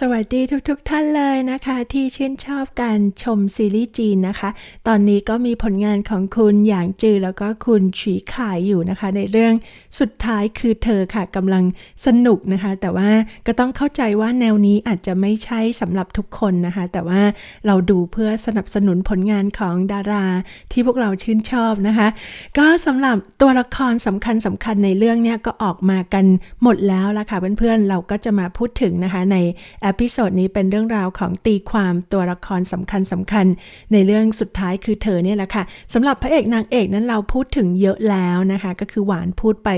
สวัสดีทุกๆทท่านเลยนะคะ ที่ชื่นชอบการชมซีรีส์จีนนะคะ ตอนนี้ก็มีผลงานของคุณหยางจือแล้วก็คุณฉีขายอยู่นะคะ ในเรื่องสุดท้ายคือเธอค่ะกำลังสนุกนะคะ แต่ว่าก็ต้องเข้าใจว่าแนวนี้อาจจะไม่ใช่สำหรับทุกคนนะคะ แต่ว่าเราดูเพื่อสนับสนุนผลงานของดาราที่พวกเราชื่นชอบนะคะ ก็สำหรับตัวละครสำคัญสำคัญในเรื่องเนี้ยก็ออกมากันหมดแล้วละค่ะเพื่อนๆเราก็จะมาพูดถึงนะคะในอพิโซดนี้เป็นเรื่องราวของตีความตัวละครสำคัญสำคัญ ในเรื่องสุดท้ายคือเธอเนี่ยแหละค่ะสำหรับพระเอกนางเอกนั้นเราพูดถึงเยอะแล้วนะคะ ก็คือหวานพูดไป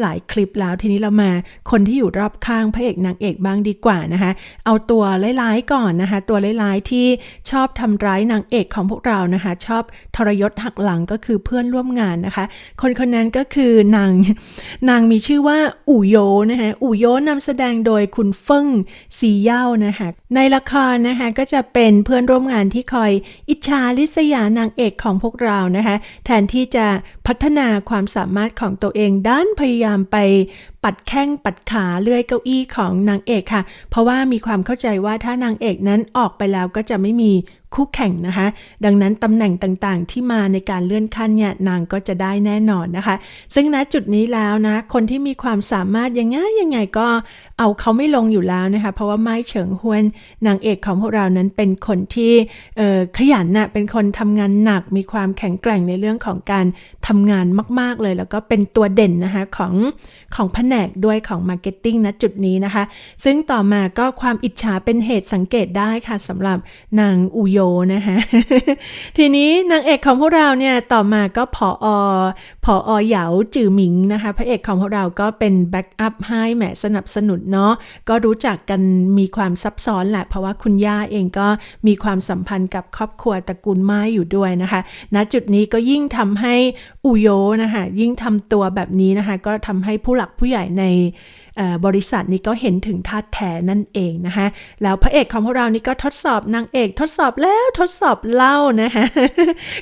หลายคลิปแล้วทีนี้เรามาคนที่อยู่รอบข้างพระเอกนางเอกบ้างดีกว่านะคะ เอาตัวร้ายๆก่อนนะคะ ตัวร้ายๆที่ชอบทำร้ายนางเอกของพวกเรานะคะ ชอบทรยศหักหลังก็คือเพื่อนร่วมงานนะคะ คนคนนั้นก็คือนางนางมีชื่อว่าอู่โยนะคะอู่โยนำแสดงโดยคุณเฟิงซีเย่านะคะ ในละครนะคะก็จะเป็นเพื่อนร่วมงานที่คอยอิจฉาลิษยานางเอกของพวกเรานะคะ แทนที่จะพัฒนาความสามารถของตัวเองด้านพยายามไปปัดแข้งปัดขาเลื่อยเก้าอี้ของนางเอกค่ะ เพราะว่ามีความเข้าใจว่าถ้านางเอกนั้นออกไปแล้วก็จะไม่มี คู่แข่งนะคะ ดังนั้นตำแหน่งต่างๆ ที่มาในการเลื่อนขั้นเนี่ยนางก็จะได้แน่นอนนะคะ ซึ่งณจุดนี้แล้วนะ คนที่มีความสามารถยังไงยังไงก็เอาเขาไม่ลงอยู่แล้วนะคะ เพราะว่าไม้เฉิงฮวนนางเอกของพวกเรานั้นเป็นคนที่ขยันนะ่ะเป็นคนทำงานหนักมีความแข็งแกร่งในเรื่องของการทำงานมาก ๆเลย แล้วก็เป็นตัวเด่นนะคะของของแผนกด้วยของมาร์เก็ตติ้งณจุดนี้นะคะ ซึ่งต่อมาก็ความอิจฉาเป็นเหตุสังเกตได้ค่ะสำหรับนางอูโยนะคะทีนี้นางเอกของพวกเราเนี่ยต่อมาก็ผออผออเหยาจือหมิงนะคะพระเอกของพวกเราก็เป็นแบ็กอัพให้แหมสนับสนุนเนาะก็รู้จักกันมีความซับซ้อนแหละเพราะว่าคุณย่าเองก็มีความสัมพันธ์กับครอบครัวตระกูลไม้อยู่ด้วยนะคะณจุดนี้ก็ยิ่งทำให้อุโยนะคะยิ่งทำตัวแบบนี้นะคะก็ทำให้ผู้หลักผู้ใหญ่ใน บริษัทนี้ก็เห็นถึงท่าแท้นั่นเองนะคะแล้วพระเอกของพวกเรานี่ก็ทดสอบนางเอกทดสอบแล้วทดสอบเล่านะคะ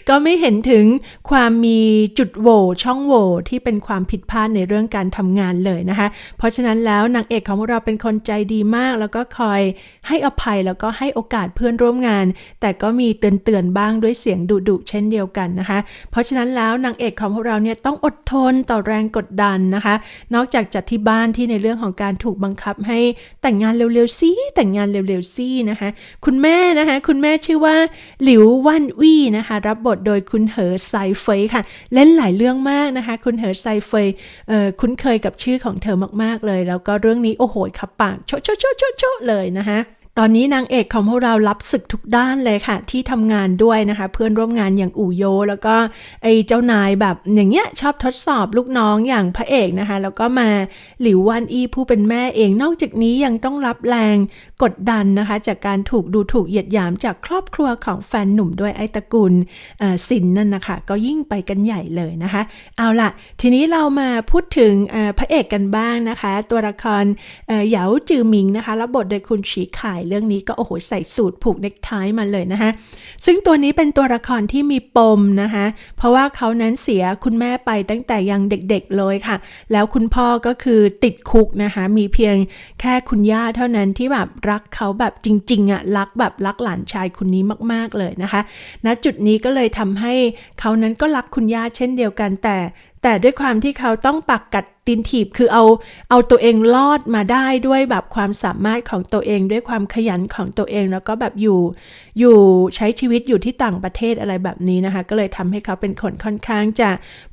ก็ไม่เห็นถึงความมีจุดโหว่ช่องโหว่ที่เป็นความผิดพลาดในเรื่องการทำงานเลยนะคะเพราะฉะนั้นแล้วนางเอกของพวกเราเป็นคนใจดีมาก แล้วก็คอยให้อภัยแล้วก็ให้โอกาสเพื่อนร่วมงาน แต่ก็มีเตือนเตือนบ้างด้วยเสียงดุดุเช่นเดียวกันนะคะ เพราะฉะนั้นแล้วนางเอกของพวกเราเนี่ยต้องอดทนต่อแรงกดดันนะคะ นอกจากจัดที่บ้านที่ในเรื่องของการถูกบังคับให้แต่งงานเร็วๆซี่แต่งงานเร็วๆซี่นะคะ คุณแม่นะคะ คุณแม่ชื่อว่าหลิววันวี่นะคะ รับบทโดยคุณเหอไซเฟยค่ะ เล่นหลายเรื่องมากนะคะ คุณเหอไซเฟยเอ่อคุ้นเคยกับชื่อของเธอมากๆเลย แล้วก็เรื่องนี้โอ้โหขับปากโชโชโชโชเลยนะคะ ตอนนี้นางเอกของพวกเรารับศึกทุกด้านเลยค่ะ ที่ทำงานด้วยนะคะ เพื่อนร่วมงานอย่างอู่โย แล้วก็ไอ้เจ้านายแบบอย่างเงี้ยชอบทดสอบลูกน้องอย่างพระเอกนะคะ แล้วก็มาหลิววันอีผู้เป็นแม่เองนอกจากนี้ยังต้องรับแรงกดดันนะคะ จากการถูกดูถูกเหยียดหยามจากครอบครัวของแฟนหนุ่มด้วยไอ้ตระกูลสินนั่นนะคะ ก็ยิ่งไปกันใหญ่เลยนะคะ เอาล่ะ ทีนี้เรามาพูดถึงพระเอกกันบ้างนะคะ ตัวละครเหยาจือหมิงนะคะรับบทโดยคุณฉีข่ายเรื่องนี้ก็โอ้โหใส่สูตรผูกเน็กไทมาเลยนะคะซึ่งตัวนี้เป็นตัวละครที่มีปมนะคะเพราะว่าเขานั้นเสียคุณแม่ไปตั้งแต่ยังเด็กๆเลยค่ะ แล้วคุณพ่อก็คือติดคุกนะคะมีเพียงแค่คุณย่าเท่านั้นที่แบบรักเขาแบบจริงๆอะ่ะรักแบบรักหลานชายคนนี้มากๆเลยนะคะณจุดนี้ก็เลยทำให้เขานั้นก็รักคุณย่าเช่นเดียวกันแต่ แต่ด้วยความที่เขาต้องปักกัดตินถีบคือเอาเอาตัวเองรอดมาได้ด้วยแบบความสามารถของตัวเองด้วยความขยันของตัวเองแล้วก็แบบอยู่อยู่ใช้ชีวิตอยู่ที่ต่างประเทศอะไรแบบนี้นะคะ ก็เลยทำให้เขาเป็นคนค่อนข้างจะ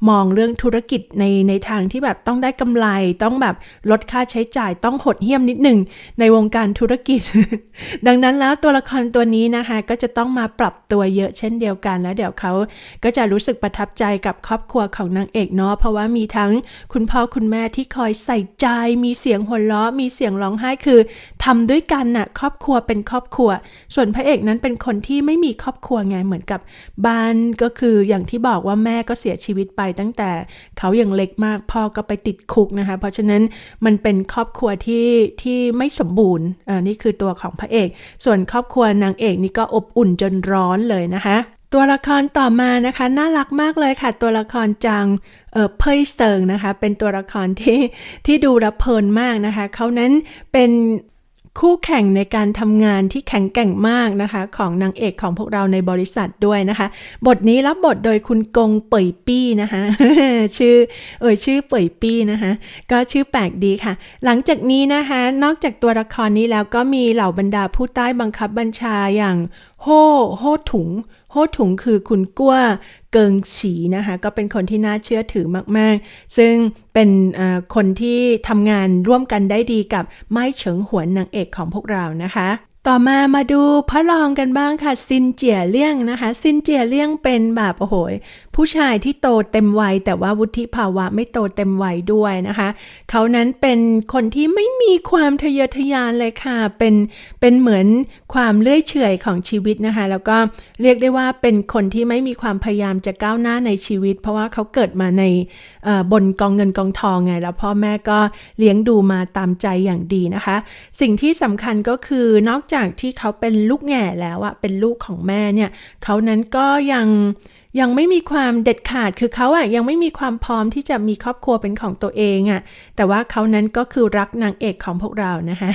มองเรื่องธุรกิจในในทางที่แบบต้องได้กำไร ต้องแบบลดค่าใช้จ่ายต้องหดเหี้ยมนิดหนึ่งในวงการธุรกิจ ดังนั้นแล้วตัวละครตัวนี้นะคะก็จะต้องมาปรับตัวเยอะเช่นเดียวกันแล้วเดี๋ยวเขาก็จะรู้สึกประทับใจกับครอบครัวของนางเอกเนาะเพราะว่ามีทั้งคุณพ่อคุณแม่ที่คอยใส่ใจ มีเสียงหัวเราะมีเสียงร้องไห้คือทำด้วยกันน่ะครอบครัวเป็นครอบครัว ส่วนพระเอกนั้นเป็นคนที่ไม่มีครอบครัวไงเหมือนกับบ้านก็คืออย่างที่บอกว่าแม่ก็เสียชีวิตไปตั้งแต่เขายังเล็กมากพ่อก็ไปติดคุกนะคะ เพราะฉะนั้นมันเป็นครอบครัวที่ที่ไม่สมบูรณ์อ่านี่คือตัวของพระเอก ส่วนครอบครัวนางเอกนี่ก็อบอุ่นจนร้อนเลยนะคะ ตัวละครต่อมานะคะ น่ารักมากเลยค่ะ ตัวละครจังเออเพยเซิงนะคะ เป็นตัวละครที่ที่ดูรับเพลินมากนะคะเขานั้นเป็นคู่แข่งในการทำงานที่แข็งแกร่งมากนะคะ ของนางเอกของพวกเราในบริษัทด้วยนะคะ บทนี้รับบทโดยคุณกงเป่ยปี้นะคะชื่อเอ่ยชื่อเป่ยปี้นะคะ ก็ชื่อแปลกดีค่ะ หลังจากนี้นะคะ นอกจากตัวละครนี้แล้วก็มีเหล่าบรรดาผู้ใต้บังคับบัญชาอย่างโฮโฮถุง ถุงคือคุณกั้วเกิงฉีนะคะ ก็เป็นคนที่น่าเชื่อถือมาก ๆ ซึ่งเป็นคนที่ทำงานร่วมกันได้ดีกับไม้เฉิงหวนนางเอกของพวกเรานะคะต่อมามาดูพระรองกันบ้างค่ะซินเจียเลี่ยงนะคะ ซินเจียเลี่ยงเป็นแบบโอ้โห ผู้ชายที่โตเต็มวัย แต่ว่าวุฒิภาวะไม่โตเต็มวัยด้วยนะคะเขานั้นเป็นคนที่ไม่มีความทะเยอทะยานเลยค่ะ เป็นเป็นเหมือนความเลื่อยเฉอยของชีวิตนะคะ แล้วก็เรียกได้ว่าเป็นคนที่ไม่มีความพยายามจะก้าวหน้าในชีวิต เพราะว่าเขาเกิดมาในเอ่อบนกองเงินกองทองไง แล้วพ่อแม่ก็เลี้ยงดูมาตามใจอย่างดีนะคะ สิ่งที่สำคัญก็คือนอกจากที่เขาเป็นลูกแง่แล้วอะเป็นลูกของแม่เนี่ยเขานั้นก็ยัง ยังไม่มีความเด็ดขาดคือเขาอะยังไม่มีความพร้อมที่จะมีครอบครัวเป็นของตัวเองอะแต่ว่าเขานั้นก็คือรักนางเอกของพวกเรานะคะ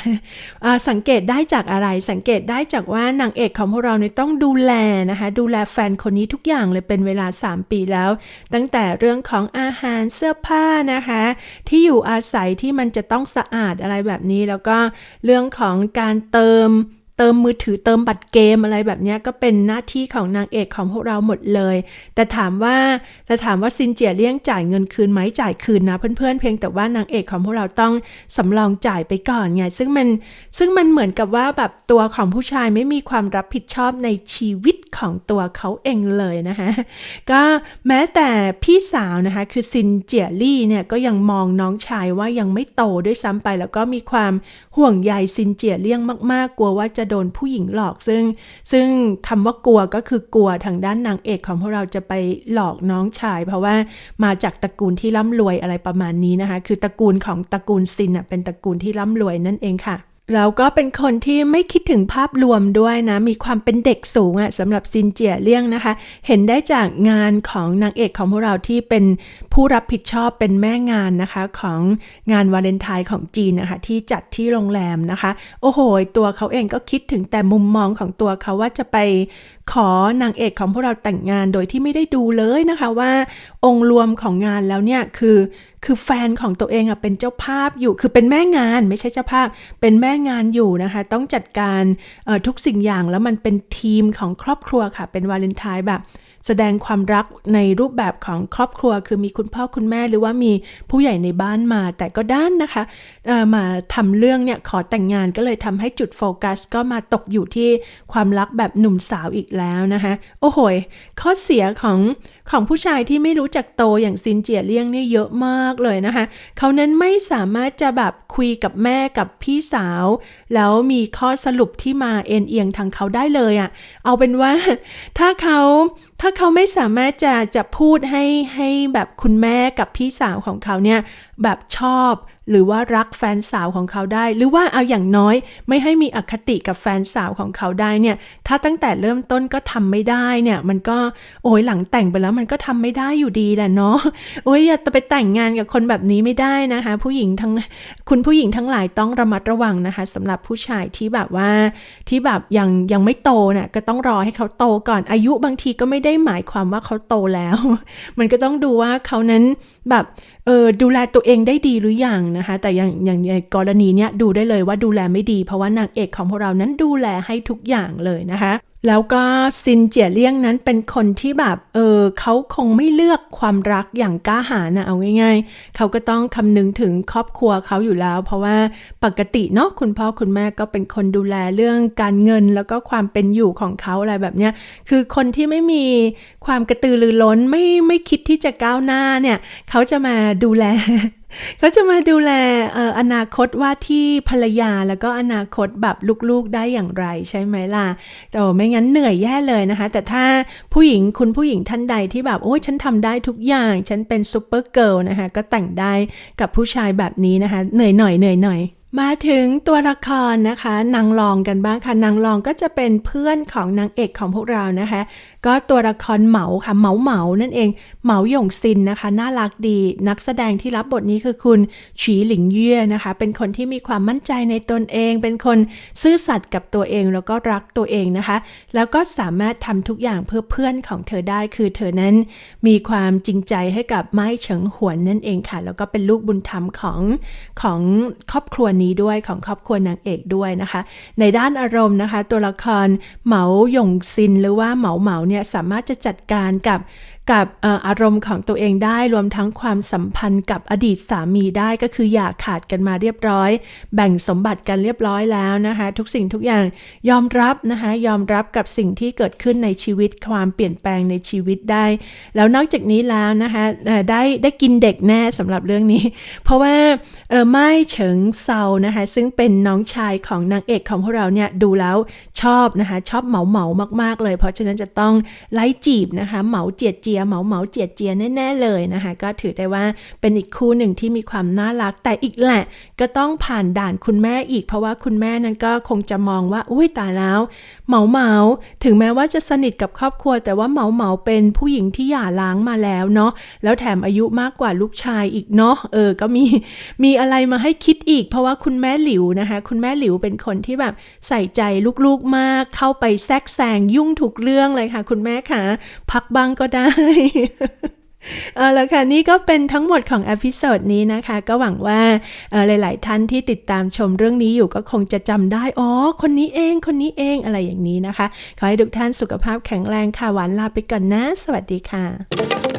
สังเกตได้จากอะไรสังเกตได้จากว่านางเอกของพวกเราเนี่ยต้องดูแลนะคะดูแลแฟนคนนี้ทุกอย่างเลยเป็นเวลา 3 ปีแล้ว ตั้งแต่เรื่องของอาหารเสื้อผ้านะคะ ที่อยู่อาศัยที่มันจะต้องสะอาดอะไรแบบนี้แล้วก็เรื่องของการเติม เติมมือถือเติมบัตรเกมอะไรแบบนี้ก็เป็นหน้าที่ของนางเอกของพวกเราหมดเลย แต่ถามว่าแต่ถามว่าซินเจียเลี่ยงจ่ายเงินคืนไหมจ่ายคืนนะ เพื่อนๆเพียงแต่ว่านางเอกของพวกเราต้องสำรองจ่ายไปก่อนไงซึ่งมันซึ่งมันเหมือนกับว่าแบบตัวของผู้ชายไม่มีความรับผิดชอบในชีวิตของตัวเขาเองเลยนะคะก็แม้แต่พี่สาวนะคะคือซินเจียลี่เนี่ยก็ยังมองน้องชายว่ายังไม่โตด้วยซ้ำไป แล้วก็มีความห่วงใยซินเจียเลี่ยงมากๆกลัวว่าจะโดนผู้หญิงหลอกซึ่ง ซึ่งคำว่ากลัวก็คือกลัวทางด้านนางเอกของพวกเราจะไปหลอกน้องชาย เพราะว่ามาจากตระกูลที่ร่ำรวยอะไรประมาณนี้นะคะ คือตระกูลของตระกูลซินอะเป็นตระกูลที่ร่ำรวยนั่นเองค่ะ แล้วก็เป็นคนที่ไม่คิดถึงภาพรวมด้วยนะ มีความเป็นเด็กสูงอะสำหรับซินเจียเลี่ยงนะคะ เห็นได้จากงานของนางเอกของพวกเราที่เป็นผู้รับผิดชอบเป็นแม่งานนะคะของงานวาเลนไทน์ของจีนนะคะที่จัดที่โรงแรมนะคะ โอ้โห ตัวเขาเองก็คิดถึงแต่มุมมองของตัวเขาว่าจะไปขอนางเอกของพวกเราแต่งงานโดยที่ไม่ได้ดูเลยนะคะว่า องค์รวมของงานแล้วเนี่ยคือคือแฟนของตัวเองอะเป็นเจ้าภาพอยู่คือเป็นแม่งานไม่ใช่เจ้าภาพ เป็นแม่งานอยู่นะคะ ต้องจัดการทุกสิ่งอย่างแล้วมันเป็นทีมของครอบครัวค่ะ เป็นวาเลนไทน์แบบ แสดงความรักในรูปแบบของครอบครัว คือมีคุณพ่อคุณแม่หรือว่ามีผู้ใหญ่ในบ้านมา แต่ก็ด้านนะคะมาทำเรื่องเนี่ยขอแต่งงานก็เลยทำให้จุดโฟกัส ก็มาตกอยู่ที่ความรักแบบหนุ่มสาวอีกแล้วนะคะโอ้โหข้อเสียของของผู้ชายที่ไม่รู้จักโตอย่างซินเจียเลี่ยงเนี่ยเยอะมากเลยนะคะ เขานั้นไม่สามารถจะแบบคุยกับแม่กับพี่สาว แล้วมีข้อสรุปที่มาเอ็นเอียงทางเขาได้เลยอะ่ะ เอาเป็นว่าถ้าเขาถ้าเขาไม่สามารถจะจะพูดให้ให้แบบคุณแม่กับพี่สาวของเขาเนี่ย แบบชอบ หรือว่ารักแฟนสาวของเขาได้ หรือว่าเอาอย่างน้อยไม่ให้มีอคติกับแฟนสาวของเขาได้เนี่ย ถ้าตั้งแต่เริ่มต้นก็ทำไม่ได้เนี่ย มันก็โอ้ยหลังแต่งไปแล้วมันก็ทำไม่ได้อยู่ดีแหละเนาะโอ้ยอย่าไปแต่งงานกับคนแบบนี้ไม่ได้นะคะ ผู้หญิงทั้งคุณผู้หญิงทั้งหลายต้องระมัดระวังนะคะสำหรับผู้ชายที่แบบว่าที่แบบยังยังไม่โตน่ะก็ต้องรอให้เขาโตก่อนอายุบางทีก็ไม่ได้หมายความว่าเขาโตแล้ว มันก็ต้องดูว่าเขานั้นแบบเออดูแลตัวเองได้ดีหรือยังนะคะ แต่อย่างอย่างในกรณีเนี้ยดูได้เลยว่าดูแลไม่ดี เพราะว่านางเอกของพวกเรานั้นดูแลให้ทุกอย่างเลยนะคะ แล้วก็ซินเจียเลี่ยงนั้นเป็นคนที่แบบเออเขาคงไม่เลือกความรักอย่างกล้าหาญนะเอาง่าย ๆ เขาก็ต้องคำนึงถึงครอบครัวเขาอยู่แล้ว เพราะว่าปกติเนาะคุณพ่อคุณแม่ก็เป็นคนดูแลเรื่องการเงินแล้วก็ความเป็นอยู่ของเขาอะไรแบบเนี้ยคือคนที่ไม่มีความกระตือรือร้นไม่ไม่คิดที่จะก้าวหน้าเนี่ยเขาจะมาดูแล เขาจะมาดูแลออนาคตว่าที่ภรรยาแล้วก็อนาคตแบบลูกๆได้อย่างไรใช่ไหมล่ะแต่ไม่งั้นเหนื่อยแย่เลยนะคะ แต่ถ้าผู้หญิงคุณผู้หญิงท่านใดที่แบบโอ้ยฉันทำได้ทุกอย่าง ฉันเป็นซูเปอร์เกิร์ลนะคะ ก็แต่งได้กับผู้ชายแบบนี้นะคะ เหนื่อยหน่อยเหนื่อยหน่อย มาถึงตัวละครนะคะ นางรองกันบ้างค่ะนางรองก็จะเป็นเพื่อนของนางเอกของพวกเรานะคะ ก็ตัวละครเหมาค่ะเหมาเหมานั่นเองเหมาหยงซินนะคะ น่ารักดีนักแสดงที่รับบทนี้คือคุณฉีหลิงเย่นะคะ เป็นคนที่มีความมั่นใจในตนเอง เป็นคนซื่อสัตย์กับตัวเองแล้วก็รักตัวเองนะคะ แล้วก็สามารถทำทุกอย่างเพื่อเพื่อนของเธอได้คือเธอนั้นมีความจริงใจให้กับไม้เฉิงหวนนั่นเองค่ะ แล้วก็เป็นลูกบุญธรรมของของครอบครัวนี้ด้วยของครอบครัวนางเอกด้วยนะคะ ในด้านอารมณ์นะคะ ตัวละครเหมาหยงซินหรือว่าเหมาเหมาเนี่ยสามารถจะจัดการกับกับออารมณ์ของตัวเองได้รวมทั้งความสัมพันธ์กับอดีตสามีได้ก็คืออย่าขาดกันมาเรียบร้อย แบ่งสมบัติกันเรียบร้อยแล้วนะคะ ทุกสิ่งทุกอย่างยอมรับนะคะยอมรับกับสิ่งที่เกิดขึ้นในชีวิตความเปลี่ยนแปลงในชีวิตได้ แล้วนอกจากนี้แล้วนะคะได้ได้กินเด็กแน่สำหรับเรื่องนี้ เพราะว่าไม่เฉิงเซานะคะซึ่งเป็นน้องชายของนางเอกของพวกเราเนี่ยดูแล้วชอบนะคะชอบเหมาเหมามาก ๆ เลย เพราะฉะนั้นจะต้องไล่จีบนะคะเหมาเจียดเจียเหมาเหมาเจียดเจียแน่ ๆ เลยนะคะก็ถือได้ว่าเป็นอีกคู่หนึ่งที่มีความน่ารักแต่อีกแหละ ก็ต้องผ่านด่านคุณแม่อีก เพราะว่าคุณแม่นั้นก็คงจะมองว่าอุ้ยตายแล้วเหมาเหมาถึงแม้ว่าจะสนิทกับครอบครัว แต่ว่าเหมาเหมาเป็นผู้หญิงที่หย่าร้างมาแล้วเนาะแล้วแถมอายุมากกว่าลูกชายอีกเนาะเออก็มีมีอะไรมาให้คิดอีก เพราะว่าคุณแม่หลิวนะคะ คุณแม่หลิวเป็นคนที่แบบใส่ใจลูกๆมากเข้าไปแทรกแซงยุ่งทุกเรื่องเลยค่ะ คุณแม่ค่ะ พักบ้างก็ได้เอาละค่ะ นี่ก็เป็นทั้งหมดของอพิโซดนี้นะคะ ก็หวังว่าหลาย ๆ ท่านที่ติดตามชมเรื่องนี้อยู่ก็คงจะจำได้ อ๋อ คนนี้เอง คนนี้เองอะไรอย่างนี้นะคะ ขอให้ทุกท่านสุขภาพแข็งแรงค่ะ หวานลาไปก่อนนะ สวัสดีค่ะ